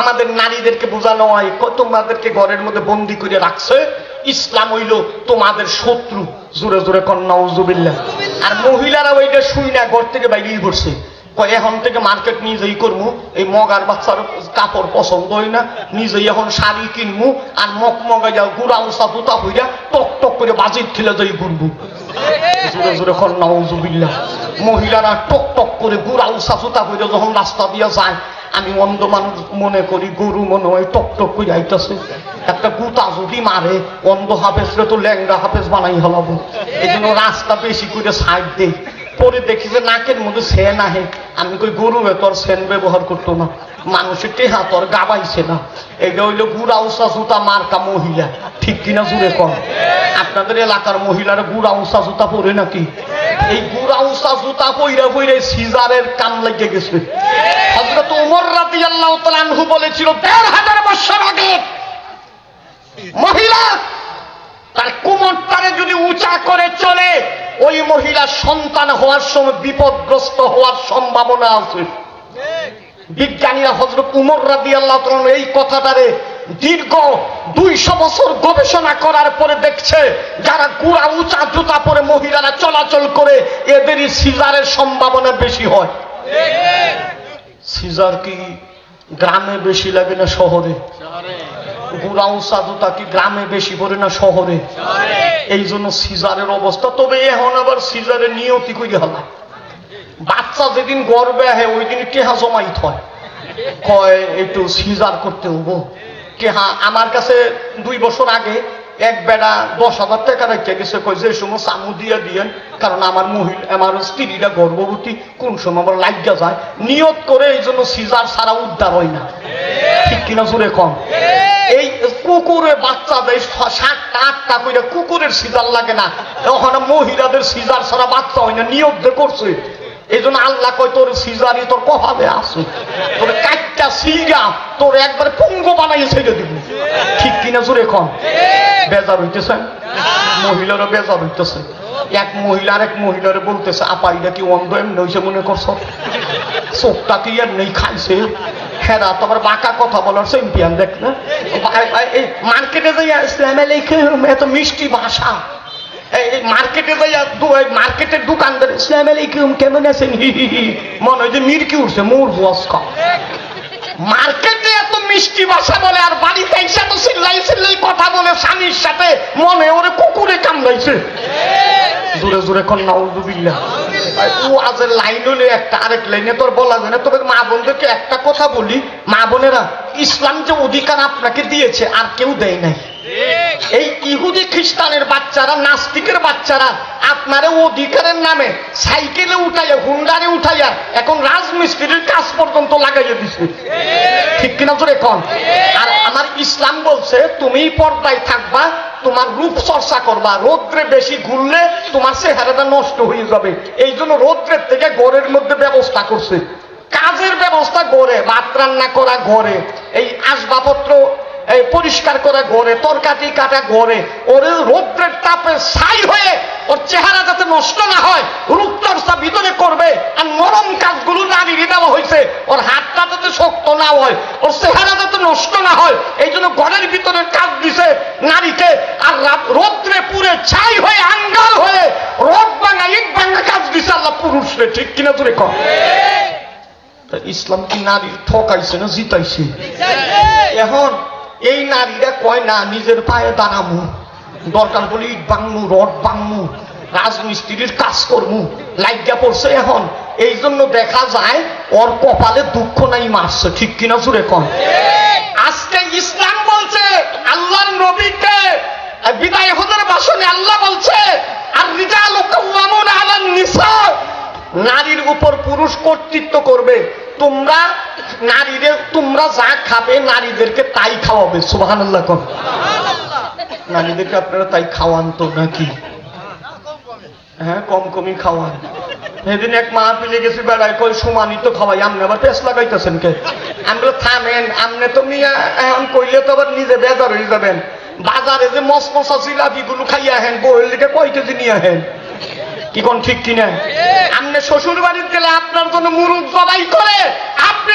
আমাদের নারীদেরকে বোঝানো হয় তোমাদেরকে ঘরের মধ্যে বন্দি করে রাখছে। ইসলাম হইল তোমাদের শত্রু। জোরে জোরে কন্যা উজুবিল্লা আর মহিলারা ওইটা শুই না, ঘর থেকে বাইরেই করছে এখন থেকে মার্কেট নিজেই করব এই মগার বাচ্চার কাপড় পছন্দ হয় না, নিজেই এখন শাড়ি কিনবো আর মগ মগা যাও, গুড়া উষা পুতা হইরা টক টক করে বাজির ঠেলে যাই ঘুরবো। জোরে জোরে কন্যা উজুবিল্লা মহিলারা টক টক করে গুড়া উষা সুতা হইরা যখন রাস্তা দিয়ে যায় আমি অন্ধ মানুষ মনে করি, গরু মনে হয় টক টক করে আইতাছে। একটা গুতা যদি মারে, অন্ধ হাফেজরে তো ল্যাংরা হাফেজ বানাই হলাবো এই জন্য রাস্তা বেশি করে সাইড দেই। পরে দেখি যে নাকের মধ্যে সেন আহে। আমি কই, গরু তোর সেন ব্যবহার করতো না। মানুষের টেহা, তোর গাবাইছে না। এটা হইল গুড়া উষা জুতা মার্কা মহিলা। ঠিক কিনা জুড়ে কম আপনাদের এলাকার মহিলারা গুড়া উষা জুতা পরে নাকি? এই গুড়া উষা জুতা পইরা পইরে সিজারের কান লেগে গেছে। হজরত উমর রাতি আল্লাহ তালানহু বলেছিল, দেড় হাজার বছর আগে মহিলা তার কুমরটারে যদি উঁচা করে চলে, ওই মহিলা সন্তান হওয়ার সময় বিপদগ্রস্ত হওয়ার সম্ভাবনা আছে। বিজ্ঞানীরা হজরত উমর রাদি আল্লাহ এই কথাটারে দীর্ঘ দুইশো বছর গবেষণা করার পরে দেখছে, যারা গুড়া উঁচা জুতা পরে মহিলারা চলাচল করে, এদেরই সিজারের সম্ভাবনা বেশি হয়। সিজার কি গ্রামে বেশি লাগে না শহরে? গুড়া উঁচা জুতা কি গ্রামে বেশি পড়ে না শহরে? এই জন্য সিজারের অবস্থা তবে এখন আবার সিজারের নিয়তি কই হলা। বাচ্চা যেদিন গর্বে আহে ওই দিন কেহা জমাইত হয়? কয় একটু সিজার করতে হব কেহা আমার কাছে দুই বছর আগে এক বেড়া দশ হাজার টাকা রেখে গেছে, কয় যে সময় চামু দিয়ে দিয়েন, কারণ আমার মহিলা, আমার স্ত্রীরা গর্ভবতী, কোন সময় আমার লাগিয়া যায়। নিয়ত করে এই জন্য সিজার ছাড়া উদ্ধার হয় না। ঠিক কিনা জোরে কম এই কুকুরে বাচ্চা দেয় সাতটা, আটটা করে কুকুরের সিজার লাগে না। ওখানে মহিলাদের সিজার ছাড়া বাচ্চা হয় না নিয়োগ করছে। এই জন্য আল্লাহ কয়, তোর সিজারি তোর কপালে আছে। তোর কাটটা সিগা তোর একবারে পুঙ্গ বানাই ছেড়ে দিব। ঠিক কিনা জোরে কম বেজার হইতেছে। মহিলারও বেজার হইতেছে। এক মহিলা আর এক মহিলারে বলতেছে, আপা, এটা কি অন্ধ এমনি হয়েছে মনে করছ? চোখটা কি আর নেই খাইছে? হেরা তোমার বাঁকা কথা বলার চ্যাম্পিয়ন দেখ না। মার্কেটে যাই আলাইকুম এত মিষ্টি ভাষা। দোকানদার মনে হয় মিরকি উঠছে মিষ্টি বলে আর বাড়িতে কথা বলে ওরে কুকুরে কামড়াইছে। জোরে জোরে কন্যা লাইন হলে একটা, আরেক লাইনে তোর বলা যায় না, তবে মা বোনদেরকে একটা কথা বলি। মা বোনেরা, ইসলাম যে অধিকার আপনাকে দিয়েছে, আর কেউ দেয় নাই। এই ইহুদি খ্রিস্টানের বাচ্চারা, নাস্তিকের বাচ্চারা, আপনার অধিকারের নামে সাইকেলে উঠাইয়া, হুন্ডারে উঠাইয়া, এখন রাজমিস্ত্রির কাজ পর্যন্ত লাগাইয়া দিছে। ঠিক কিনা তোর এখন আর আমার ইসলাম বলছে তুমি পর্দায় থাকবা, তোমার রূপ চর্চা করবা, রৌদ্রে বেশি ঘুরলে তোমার চেহারাটা নষ্ট হয়ে যাবে। এই জন্য রৌদ্রের থেকে ঘরের মধ্যে ব্যবস্থা করছে। কাজের ব্যবস্থা গড়ে ভাত রান্না করা ঘরে। এই আসবাবপত্র এই পরিষ্কার করে ঘরে তরকারি কাটা ঘরে ওর রৌদ্রের তাপে ছাই হয়ে ওর চেহারা যাতে নষ্ট না হয় রূপচর্চা ভিতরে করবে আর নরম কাজগুলো নারীরই দেওয়া হয়েছে ওর হাতটা যাতে শক্ত না হয় ওর চেহারা যাতে নষ্ট না হয় এই জন্য ঘরের ভিতরে কাজ দিছে নারীকে আর রৌদ্রে পুরে ছাই হয়ে আঙ্গাল হয়ে রোদ ভাঙা ইট ভাঙা কাজ দিছে আল্লাহ পুরুষরে ঠিক কিনা তোরে কম ইসলাম কি নারীর ঠকাইছে না জিতাইছে। এখন এই নারীরা কয়, না, নিজের পায়ে দাঁড়াবো দরকার বলে ইট বাংমু রড বাংমু রাজমিস্ত্রির কাজ করমু। লাইগা পড়ছে এখন। এই জন্য দেখা যায়, ওর কপালে দুঃখ নাই মারছে। ঠিক কিনা জুড়ে কন? আজকে ইসলাম বলছে, আল্লাহর নবীকে বিদায় হজের ভাষণে আল্লাহ বলছে আর কাওয়ামুন আলান নারীর উপর পুরুষ কর্তৃত্ব করবে। তোমরা নারীদের তোমরা যা খাবে নারীদেরকে তাই খাওয়াবে সুবাহান আল্লাহ কর নারীদেরকে আপনারা তাই খাওয়ান তো নাকি? হ্যাঁ কম কমই খাওয়ান। সেদিন এক মা পিলে গেছি বেড়ায় কই সমানই তো খাওয়াই আপনি আবার পেস লাগাইতেছেন কে? আমি বলে থামেন আপনি তো নিয়ে এখন কইলে তো আবার নিজে বেজার হয়ে যাবেন। বাজারে যে মস মশা জিলাপি গুলো খাইয়া হেন বইয়ের লিগে কয় কেজি নিয়ে হেন কি কোন ঠিক কিনা? আপনি শ্বশুর বাড়ির গেলে আপনার জন্য মুরুদ জবাই করে আপনি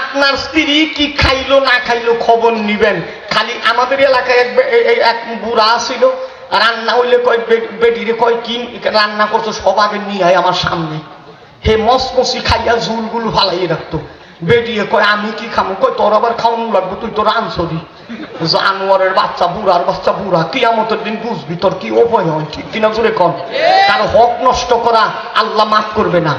আপনার স্ত্রী কি খাইলো না খাইলো খবর নিবেন। খালি আমাদের এলাকায় এক বুড়া ছিল রান্না হইলে কয় বেডিরে কয় কি রান্না করছ? সব আগে নিয়ে আয় আমার সামনে। হে মসমসি খাইয়া ঝুলগুলো ফালাই রাখতো। বেরিয়ে কয় আমি কি খামো? কয় তোর আবার খাওয়ানো লাগবে তুই তো রানছরি জানোয়ারের বাচ্চা বুড়ার বাচ্চা বুড়া কিয়ামতের দিন বুঝবি তোর কি অভয় হয় ঠিক কিনা জোরে কন? তার হক নষ্ট করা আল্লাহ মাফ করবে না।